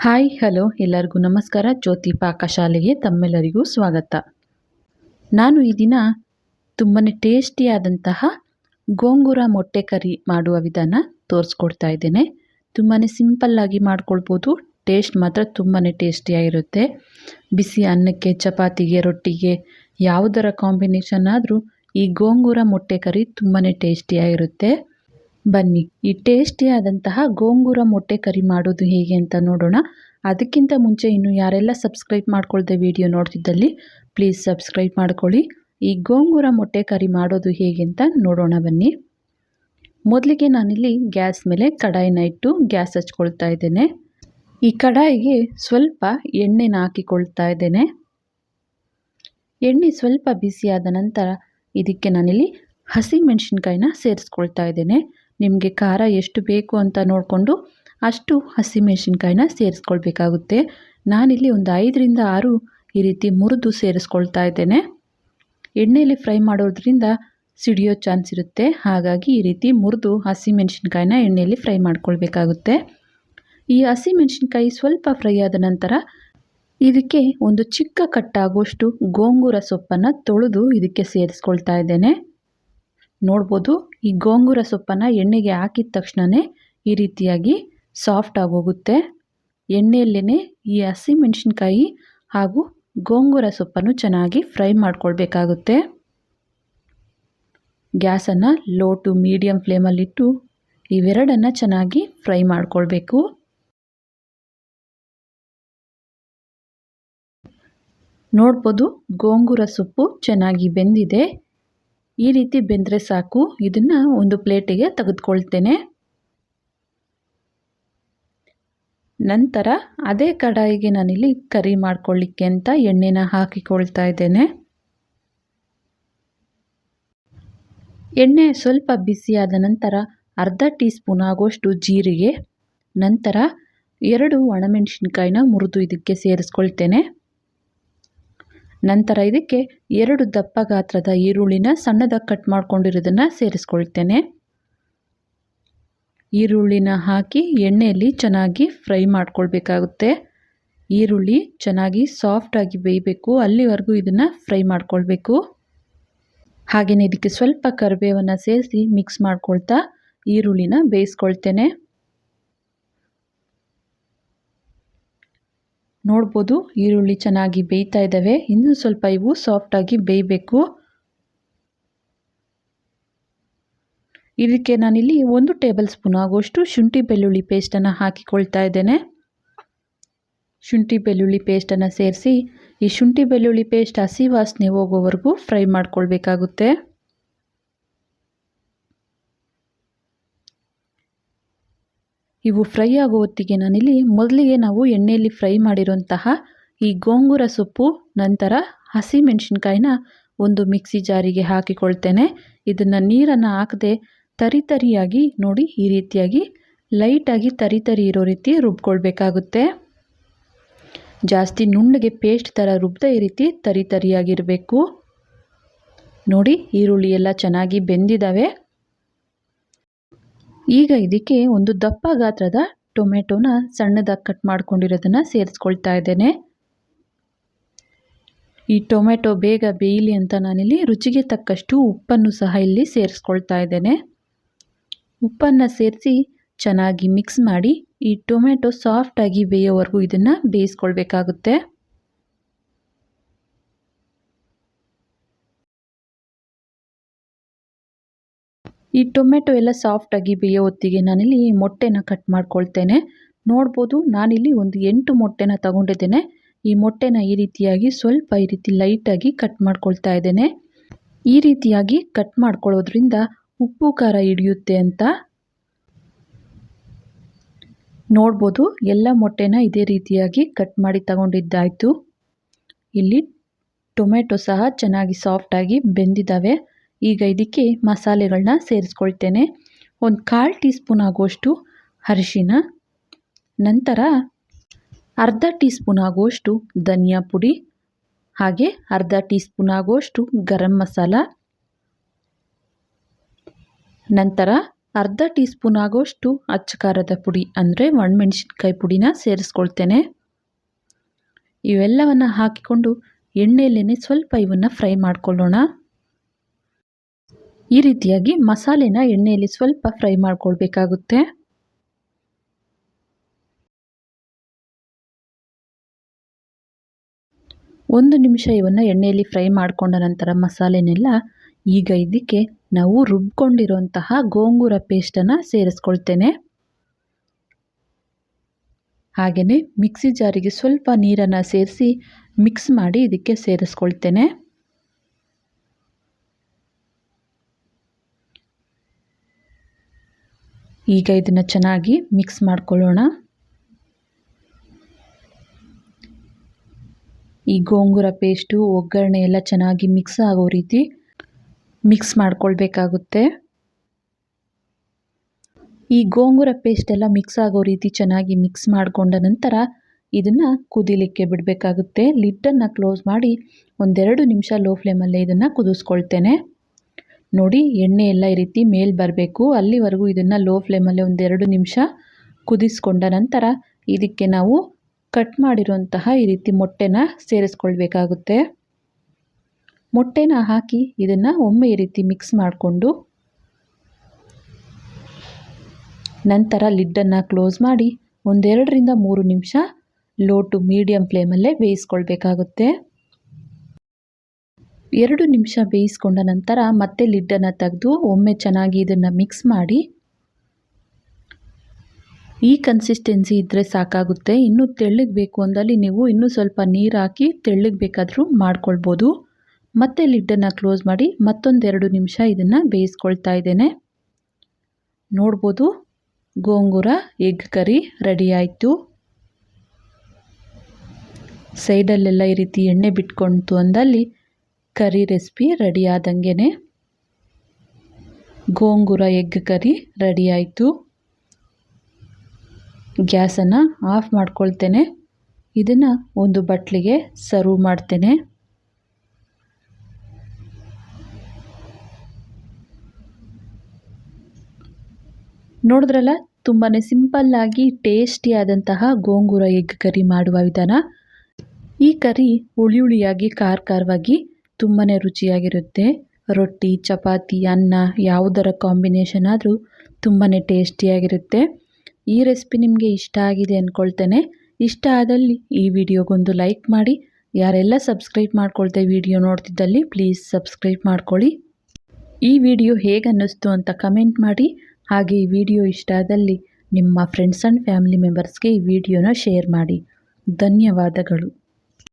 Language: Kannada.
ಹಾಯ್, ಹಲೋ, ಎಲ್ಲರಿಗೂ ನಮಸ್ಕಾರ. ಜ್ಯೋತಿ ಪಾಕಶಾಲೆಗೆ ತಮ್ಮೆಲ್ಲರಿಗೂ ಸ್ವಾಗತ. ನಾನು ಈ ದಿನ ತುಂಬಾ ಟೇಸ್ಟಿಯಾದಂತಹ ಗೋಂಗೂರ ಮೊಟ್ಟೆ ಕರಿ ಮಾಡುವ ವಿಧಾನ ತೋರಿಸ್ಕೊಡ್ತಾ ಇದ್ದೇನೆ. ತುಂಬಾ ಸಿಂಪಲ್ಲಾಗಿ ಮಾಡ್ಕೊಳ್ಬೋದು. ಟೇಸ್ಟ್ ಮಾತ್ರ ತುಂಬಾ ಟೇಸ್ಟಿಯಾಗಿರುತ್ತೆ. ಬಿಸಿ ಅನ್ನಕ್ಕೆ, ಚಪಾತಿಗೆ, ರೊಟ್ಟಿಗೆ, ಯಾವುದರ ಕಾಂಬಿನೇಷನ್ ಆದರೂ ಈ ಗೋಂಗೂರ ಮೊಟ್ಟೆ ಕರಿ ತುಂಬಾ ಟೇಸ್ಟಿಯಾಗಿರುತ್ತೆ. ಬನ್ನಿ. ಈ ಟೇಸ್ಟಿಯಾದಂತಹ ಗೋಂಗೂರ ಮೊಟ್ಟೆ ಕರಿ ಮಾಡೋದು ಹೇಗೆ ಅಂತ ನೋಡೋಣ. ಅದಕ್ಕಿಂತ ಮುಂಚೆ ಇನ್ನು ಯಾರೆಲ್ಲ ಸಬ್ಸ್ಕ್ರೈಬ್ ಮಾಡ್ಕೊಳ್ದೆ ವಿಡಿಯೋ ನೋಡ್ತಿದ್ದಲ್ಲಿ ಪ್ಲೀಸ್ ಸಬ್ಸ್ಕ್ರೈಬ್ ಮಾಡ್ಕೊಳ್ಳಿ. ಈ ಗೋಂಗೂರ ಮೊಟ್ಟೆ ಕರಿ ಮಾಡೋದು ಹೇಗೆ ಅಂತ ನೋಡೋಣ ಬನ್ನಿ. ಮೊದಲಿಗೆ ನಾನಿಲ್ಲಿ ಗ್ಯಾಸ್ ಮೇಲೆ ಕಡಾಯಿನ ಇಟ್ಟು ಗ್ಯಾಸ್ ಹಚ್ಕೊಳ್ತಾ ಇದ್ದೇನೆ. ಈ ಕಡಾಯಿಗೆ ಸ್ವಲ್ಪ ಎಣ್ಣೆನ ಹಾಕಿಕೊಳ್ತಾ ಇದ್ದೇನೆ. ಎಣ್ಣೆ ಸ್ವಲ್ಪ ಬಿಸಿಯಾದ ನಂತರ ಇದಕ್ಕೆ ನಾನಿಲ್ಲಿ ಹಸಿ ಮೆಣಸಿನ್ಕಾಯಿನ ಸೇರಿಸ್ಕೊಳ್ತಾ ಇದ್ದೇನೆ. ನಿಮಗೆ ಖಾರ ಎಷ್ಟು ಬೇಕು ಅಂತ ನೋಡಿಕೊಂಡು ಅಷ್ಟು ಹಸಿ ಮೆಣಸಿನ್ಕಾಯಿನ ಸೇರಿಸ್ಕೊಳ್ಬೇಕಾಗುತ್ತೆ. ನಾನಿಲ್ಲಿ ಒಂದು ಐದರಿಂದ ಆರು ಈ ರೀತಿ ಮುರಿದು ಸೇರಿಸ್ಕೊಳ್ತಾ ಇದ್ದೇನೆ. ಎಣ್ಣೆಯಲ್ಲಿ ಫ್ರೈ ಮಾಡೋದ್ರಿಂದ ಸಿಡಿಯೋ ಚಾನ್ಸ್ ಇರುತ್ತೆ. ಹಾಗಾಗಿ ಈ ರೀತಿ ಮುರಿದು ಹಸಿ ಮೆಣಸಿನ್ಕಾಯಿನ ಎಣ್ಣೆಯಲ್ಲಿ ಫ್ರೈ ಮಾಡ್ಕೊಳ್ಬೇಕಾಗುತ್ತೆ. ಈ ಹಸಿ ಮೆಣಸಿನ್ಕಾಯಿ ಸ್ವಲ್ಪ ಫ್ರೈ ಆದ ನಂತರ ಇದಕ್ಕೆ ಒಂದು ಚಿಕ್ಕ ಕಟ್ಟಾಗುವಷ್ಟು ಗೋಂಗೂರ ಸೊಪ್ಪನ್ನು ತೊಳೆದು ಇದಕ್ಕೆ ಸೇರಿಸ್ಕೊಳ್ತಾ ಇದ್ದೇನೆ. ನೋಡ್ಬೋದು. ಈ ಗೋಂಗೂರ ಸೊಪ್ಪನ್ನು ಎಣ್ಣೆಗೆ ಹಾಕಿದ ತಕ್ಷಣವೇ ಈ ರೀತಿಯಾಗಿ ಸಾಫ್ಟ್ ಆಗೋಗುತ್ತೆ. ಎಣ್ಣೆಯಲ್ಲೇ ಈ ಹಸಿ ಮೆಣಸಿನ್ಕಾಯಿ ಹಾಗೂ ಗೋಂಗೂರ ಸೊಪ್ಪನ್ನು ಚೆನ್ನಾಗಿ ಫ್ರೈ ಮಾಡ್ಕೊಳ್ಬೇಕಾಗುತ್ತೆ. ಗ್ಯಾಸನ್ನು ಲೋ ಟು ಮೀಡಿಯಮ್ ಫ್ಲೇಮಲ್ಲಿಟ್ಟು ಇವೆರಡನ್ನು ಚೆನ್ನಾಗಿ ಫ್ರೈ ಮಾಡ್ಕೊಳ್ಬೇಕು. ನೋಡ್ಬೋದು ಗೋಂಗೂರ ಸೊಪ್ಪು ಚೆನ್ನಾಗಿ ಬೆಂದಿದೆ. ಈ ರೀತಿ ಬೆಂದರೆ ಸಾಕು. ಇದನ್ನು ಒಂದು ಪ್ಲೇಟಿಗೆ ತೆಗೆದುಕೊಳ್ತೇನೆ. ನಂತರ ಅದೇ ಕಡಾಯಿಗೆ ನಾನಿಲ್ಲಿ ಕರಿ ಮಾಡ್ಕೊಳ್ಳಿಕ್ಕೆ ಅಂತ ಎಣ್ಣೆನ ಹಾಕಿಕೊಳ್ತಾ ಇದ್ದೇನೆ. ಎಣ್ಣೆ ಸ್ವಲ್ಪ ಬಿಸಿಯಾದ ನಂತರ ಅರ್ಧ ಟೀ ಸ್ಪೂನ್ ಆಗುವಷ್ಟು ಜೀರಿಗೆ, ನಂತರ ಎರಡು ಒಣಮೆಣಸಿನ್ಕಾಯಿನ ಮುರಿದು ಇದಕ್ಕೆ ಸೇರಿಸ್ಕೊಳ್ತೇನೆ. ನಂತರ ಇದಕ್ಕೆ ಎರಡು ದಪ್ಪ ಗಾತ್ರದ ಈರುಳ್ಳಿನ ಸಣ್ಣದಾಗಿ ಕಟ್ ಮಾಡ್ಕೊಂಡಿರೋದನ್ನು ಸೇರಿಸ್ಕೊಳ್ತೇನೆ. ಈರುಳ್ಳಿನ ಹಾಕಿ ಎಣ್ಣೆಯಲ್ಲಿ ಚೆನ್ನಾಗಿ ಫ್ರೈ ಮಾಡ್ಕೊಳ್ಬೇಕಾಗುತ್ತೆ. ಈರುಳ್ಳಿ ಚೆನ್ನಾಗಿ ಸಾಫ್ಟಾಗಿ ಬೇಯಬೇಕು, ಅಲ್ಲಿವರೆಗೂ ಇದನ್ನು ಫ್ರೈ ಮಾಡ್ಕೊಳ್ಬೇಕು. ಹಾಗೆಯೇ ಇದಕ್ಕೆ ಸ್ವಲ್ಪ ಕರಿಬೇವನ್ನು ಸೇರಿಸಿ ಮಿಕ್ಸ್ ಮಾಡ್ಕೊಳ್ತಾ ಈರುಳ್ಳಿನ ಬೇಯಿಸ್ಕೊಳ್ತೇನೆ. ನೋಡ್ಬೋದು, ಈರುಳ್ಳಿ ಚೆನ್ನಾಗಿ ಬೇಯ್ತಾ ಇದ್ದಾವೆ ಇನ್ನೂ ಸ್ವಲ್ಪ ಇವು ಸಾಫ್ಟಾಗಿ ಬೇಯಬೇಕು. ಇದಕ್ಕೆ ನಾನಿಲ್ಲಿ ಒಂದು ಟೇಬಲ್ ಸ್ಪೂನ್ ಆಗುವಷ್ಟು ಶುಂಠಿ ಬೆಳ್ಳುಳ್ಳಿ ಪೇಸ್ಟನ್ನು ಹಾಕಿಕೊಳ್ತಾ ಇದ್ದೇನೆ. ಶುಂಠಿ ಬೆಳ್ಳುಳ್ಳಿ ಪೇಸ್ಟನ್ನು ಸೇರಿಸಿ ಈ ಶುಂಠಿ ಬೆಳ್ಳುಳ್ಳಿ ಪೇಸ್ಟ್ ಹಸಿ ವಾಸನೆ ಹೋಗೋವರೆಗೂ ಫ್ರೈ ಮಾಡ್ಕೊಳ್ಬೇಕಾಗುತ್ತೆ. ಇವು ಫ್ರೈ ಆಗೋ ಹೊತ್ತಿಗೆ ನಾನಿಲ್ಲಿ ಮೊದಲಿಗೆ ನಾವು ಎಣ್ಣೆಯಲ್ಲಿ ಫ್ರೈ ಮಾಡಿರುವಂತಹ ಈ ಗೋಂಗೂರ ಸೊಪ್ಪು, ನಂತರ ಹಸಿ ಮೆಣಸಿನ್ಕಾಯಿನ ಒಂದು ಮಿಕ್ಸಿ ಜಾರಿಗೆ ಹಾಕಿಕೊಳ್ತೇನೆ. ಇದನ್ನು ನೀರನ್ನು ಹಾಕದೆ ತರಿ ತರಿಯಾಗಿ ನೋಡಿ ಈ ರೀತಿಯಾಗಿ ಲೈಟಾಗಿ ತರಿ ತರಿ ಇರೋ ರೀತಿ ರುಬ್ಕೊಳ್ಬೇಕಾಗುತ್ತೆ. ಜಾಸ್ತಿ ನುಣ್ಣಗೆ ಪೇಸ್ಟ್ ಥರ ರುಬ್ದ ಈ ರೀತಿ ತರಿ ತರಿಯಾಗಿರಬೇಕು. ನೋಡಿ ಈರುಳ್ಳಿ ಎಲ್ಲ ಚೆನ್ನಾಗಿ ಬೆಂದಿದ್ದಾವೆ ಈಗ ಇದಕ್ಕೆ ಒಂದು ದಪ್ಪ ಗಾತ್ರದ ಟೊಮೆಟೊನ ಸಣ್ಣದಾಗಿ ಕಟ್ ಮಾಡ್ಕೊಂಡಿರೋದನ್ನು ಸೇರಿಸ್ಕೊಳ್ತಾ ಇದ್ದೇನೆ. ಈ ಟೊಮೆಟೊ ಬೇಗ ಬೇಯಲಿ ಅಂತ ನಾನಿಲ್ಲಿ ರುಚಿಗೆ ತಕ್ಕಷ್ಟು ಉಪ್ಪನ್ನು ಸಹ ಇಲ್ಲಿ ಸೇರಿಸ್ಕೊಳ್ತಾ ಇದ್ದೇನೆ. ಉಪ್ಪನ್ನು ಸೇರಿಸಿ ಚೆನ್ನಾಗಿ ಮಿಕ್ಸ್ ಮಾಡಿ ಈ ಟೊಮೆಟೊ ಸಾಫ್ಟಾಗಿ ಬೇಯೋವರೆಗೂ ಇದನ್ನು ಬೇಯಿಸ್ಕೊಳ್ಬೇಕಾಗುತ್ತೆ. ಈ ಟೊಮೆಟೊ ಎಲ್ಲ ಸಾಫ್ಟಾಗಿ ಬೇಯೋ ಹೊತ್ತಿಗೆ ನಾನಿಲ್ಲಿ ಮೊಟ್ಟೆನ ಕಟ್ ಮಾಡ್ಕೊಳ್ತೇನೆ. ನೋಡ್ಬೋದು, ನಾನಿಲ್ಲಿ ಒಂದು ಎಂಟು ಮೊಟ್ಟೆನ ತಗೊಂಡಿದ್ದೇನೆ. ಈ ಮೊಟ್ಟೆನ ಈ ರೀತಿಯಾಗಿ ಸ್ವಲ್ಪ ಈ ರೀತಿ ಲೈಟಾಗಿ ಕಟ್ ಮಾಡ್ಕೊಳ್ತಾ ಇದ್ದೇನೆ. ಈ ರೀತಿಯಾಗಿ ಕಟ್ ಮಾಡ್ಕೊಳ್ಳೋದ್ರಿಂದ ಉಪ್ಪು, ಖಾರ ಹಿಡಿಯುತ್ತೆ ಅಂತ. ನೋಡ್ಬೋದು, ಎಲ್ಲ ಮೊಟ್ಟೆನ ಇದೇ ರೀತಿಯಾಗಿ ಕಟ್ ಮಾಡಿ ತಗೊಂಡಿದ್ದಾಯಿತು. ಇಲ್ಲಿ ಟೊಮೆಟೊ ಸಹ ಚೆನ್ನಾಗಿ ಸಾಫ್ಟಾಗಿ ಬೆಂದಿದ್ದಾವೆ. ಈಗ ಇದಕ್ಕೆ ಮಸಾಲೆಗಳನ್ನ ಸೇರಿಸ್ಕೊಳ್ತೇನೆ. ಒಂದು ಕಾಲು ಟೀ ಸ್ಪೂನ್ ಆಗುವಷ್ಟು ಅರಿಶಿನ, ನಂತರ ಅರ್ಧ ಟೀ ಸ್ಪೂನ್ ಆಗುವಷ್ಟು ಧನಿಯಾ ಪುಡಿ, ಹಾಗೆ ಅರ್ಧ ಟೀ ಸ್ಪೂನ್ ಆಗುವಷ್ಟು ಗರಂ ಮಸಾಲ, ನಂತರ ಅರ್ಧ ಟೀ ಸ್ಪೂನ್ ಆಗುವಷ್ಟು ಅಚ್ಚ ಖಾರದ ಪುಡಿ, ಅಂದರೆ ಒಣಮೆಣಸಿನ್ಕಾಯಿ ಪುಡಿನ ಸೇರಿಸ್ಕೊಳ್ತೇನೆ. ಇವೆಲ್ಲವನ್ನು ಹಾಕಿಕೊಂಡು ಎಣ್ಣೆಯಲ್ಲೇ ಸ್ವಲ್ಪ ಇವನ್ನು ಫ್ರೈ ಮಾಡ್ಕೊಳ್ಳೋಣ. ಈ ರೀತಿಯಾಗಿ ಮಸಾಲೆನ ಎಣ್ಣೆಯಲ್ಲಿ ಸ್ವಲ್ಪ ಫ್ರೈ ಮಾಡ್ಕೊಳ್ಬೇಕಾಗುತ್ತೆ. ಒಂದು ನಿಮಿಷ ಇವನ್ನು ಎಣ್ಣೆಯಲ್ಲಿ ಫ್ರೈ ಮಾಡಿಕೊಂಡ ನಂತರ ಮಸಾಲೆನೆಲ್ಲ ಈಗ ಇದಕ್ಕೆ ನಾವು ರುಬ್ಕೊಂಡಿರುವಂತಹ ಗೋಂಗೂರ ಪೇಸ್ಟನ್ನು ಸೇರಿಸ್ಕೊಳ್ತೇನೆ. ಹಾಗೆಯೇ ಮಿಕ್ಸಿ ಜಾರಿಗೆ ಸ್ವಲ್ಪ ನೀರನ್ನು ಸೇರಿಸಿ ಮಿಕ್ಸ್ ಮಾಡಿ ಇದಕ್ಕೆ ಸೇರಿಸ್ಕೊಳ್ತೇನೆ. ಈಗ ಇದನ್ನು ಚೆನ್ನಾಗಿ ಮಿಕ್ಸ್ ಮಾಡ್ಕೊಳ್ಳೋಣ. ಈ ಗೋಂಗೂರ ಪೇಸ್ಟು ಒಗ್ಗರಣೆ ಎಲ್ಲ ಚೆನ್ನಾಗಿ ಮಿಕ್ಸ್ ಆಗೋ ರೀತಿ ಮಿಕ್ಸ್ ಮಾಡ್ಕೊಳ್ಬೇಕಾಗುತ್ತೆ. ಈ ಗೋಂಗೂರ ಪೇಸ್ಟ್ ಎಲ್ಲ ಮಿಕ್ಸ್ ಆಗೋ ರೀತಿ ಚೆನ್ನಾಗಿ ಮಿಕ್ಸ್ ಮಾಡಿಕೊಂಡ ನಂತರ ಇದನ್ನು ಕುದಿಲಿಕ್ಕೆ ಬಿಡಬೇಕಾಗುತ್ತೆ. ಲಿಡ್ಡನ್ನು ಕ್ಲೋಸ್ ಮಾಡಿ ಒಂದೆರಡು ನಿಮಿಷ ಲೋ ಫ್ಲೇಮಲ್ಲೇ ಇದನ್ನು ಕುದಿಸ್ಕೊಳ್ತೇನೆ. ನೋಡಿ ಎಣ್ಣೆ ಎಲ್ಲ ಈ ರೀತಿ ಮೇಲೆ ಬರಬೇಕು. ಅಲ್ಲಿವರೆಗೂ ಇದನ್ನು ಲೋ ಫ್ಲೇಮಲ್ಲೇ ಒಂದೆರಡು ನಿಮಿಷ ಕುದಿಸ್ಕೊಂಡ ನಂತರ ಇದಕ್ಕೆ ನಾವು ಕಟ್ ಮಾಡಿರುವಂತಹ ಈ ರೀತಿ ಮೊಟ್ಟೆನ ಸೇರಿಸ್ಕೊಳ್ಬೇಕಾಗುತ್ತೆ. ಮೊಟ್ಟೆನ ಹಾಕಿ ಇದನ್ನು ಒಮ್ಮೆ ಈ ರೀತಿ ಮಿಕ್ಸ್ ಮಾಡಿಕೊಂಡು ನಂತರ ಲಿಡ್ಡನ್ನು ಕ್ಲೋಸ್ ಮಾಡಿ ಒಂದೆರಡರಿಂದ ಮೂರು ನಿಮಿಷ ಲೋ ಟು ಮೀಡಿಯಮ್ ಫ್ಲೇಮಲ್ಲೇ ಬೇಯಿಸ್ಕೊಳ್ಬೇಕಾಗುತ್ತೆ. ಎರಡು ನಿಮಿಷ ಬೇಯಿಸ್ಕೊಂಡ ನಂತರ ಮತ್ತೆ ಲಿಡ್ಡನ್ನು ತೆಗೆದು ಒಮ್ಮೆ ಚೆನ್ನಾಗಿ ಇದನ್ನು ಮಿಕ್ಸ್ ಮಾಡಿ. ಈ ಕನ್ಸಿಸ್ಟೆನ್ಸಿ ಇದ್ದರೆ ಸಾಕಾಗುತ್ತೆ. ಇನ್ನೂ ತೆಳ್ಳಗೆ ಬೇಕು ಅಂದಲ್ಲಿ ನೀವು ಇನ್ನೂ ಸ್ವಲ್ಪ ನೀರು ಹಾಕಿ ತೆಳ್ಳಗೆ ಬೇಕಾದರೂ ಮಾಡ್ಕೊಳ್ಬೋದು. ಮತ್ತೆ ಲಿಡ್ಡನ್ನು ಕ್ಲೋಸ್ ಮಾಡಿ ಮತ್ತೊಂದೆರಡು ನಿಮಿಷ ಇದನ್ನು ಬೇಯಿಸ್ಕೊಳ್ತಾ ಇದ್ದೇನೆ. ನೋಡ್ಬೋದು, ಗೋಂಗೂರ, ಎಗ್ ಕರಿ ರೆಡಿ ಆಯಿತು. ಸೈಡಲ್ಲೆಲ್ಲ ಈ ರೀತಿ ಎಣ್ಣೆ ಬಿಟ್ಕೊಳ್ತು ಅಂದಲ್ಲಿ ಕರಿ ರೆಸಿಪಿ ರೆಡಿ ಆದಂಗೆ ಗೋಂಗೂರ ಎಗ್ ಕರಿ ರೆಡಿ ಆಯಿತು. ಗ್ಯಾಸನ್ನು ಆಫ್ ಮಾಡ್ಕೊಳ್ತೇನೆ. ಇದನ್ನು ಒಂದು ಬಟ್ಲಿಗೆ ಸರ್ವ್ ಮಾಡ್ತೇನೆ. ನೋಡಿದ್ರಲ್ಲ ತುಂಬಾ ಸಿಂಪಲ್ಲಾಗಿ ಟೇಸ್ಟಿಯಾದಂತಹ ಗೋಂಗೂರ ಎಗ್ ಕರಿ ಮಾಡುವ ವಿಧಾನ. ಈ ಕರಿ ಹುಳಿ ಹುಳಿಯಾಗಿ, ಖಾರ ಖಾರವಾಗಿ ತುಂಬಾ ರುಚಿಯಾಗಿರುತ್ತೆ. ರೊಟ್ಟಿ, ಚಪಾತಿ, ಅನ್ನ ಯಾವುದರ ಕಾಂಬಿನೇಷನ್ ಆದರೂ ತುಂಬಾ ಟೇಸ್ಟಿಯಾಗಿರುತ್ತೆ. ಈ ರೆಸಿಪಿ ನಿಮಗೆ ಇಷ್ಟ ಆಗಿದೆ ಅಂದ್ಕೊಳ್ತೇನೆ ಇಷ್ಟ ಆದಲ್ಲಿ ಈ ವಿಡಿಯೋಗೊಂದು ಲೈಕ್ ಮಾಡಿ. ಯಾರೆಲ್ಲ ಸಬ್ಸ್ಕ್ರೈಬ್ ಮಾಡ್ಕೊಳ್ತೇವೆ ವಿಡಿಯೋ ನೋಡ್ತಿದ್ದಲ್ಲಿ ಪ್ಲೀಸ್ ಸಬ್ಸ್ಕ್ರೈಬ್ ಮಾಡ್ಕೊಳ್ಳಿ. ಈ ವಿಡಿಯೋ ಹೇಗೆ ಅನ್ನಿಸ್ತು ಅಂತ ಕಮೆಂಟ್ ಮಾಡಿ. ಹಾಗೆ ಈ ವಿಡಿಯೋ ಇಷ್ಟ ಆದಲ್ಲಿ ನಿಮ್ಮ ಫ್ರೆಂಡ್ಸ್ ಆ್ಯಂಡ್ ಫ್ಯಾಮಿಲಿ ಮೆಂಬರ್ಸ್ಗೆ ಈ ವಿಡಿಯೋನ ಶೇರ್ ಮಾಡಿ. ಧನ್ಯವಾದಗಳು.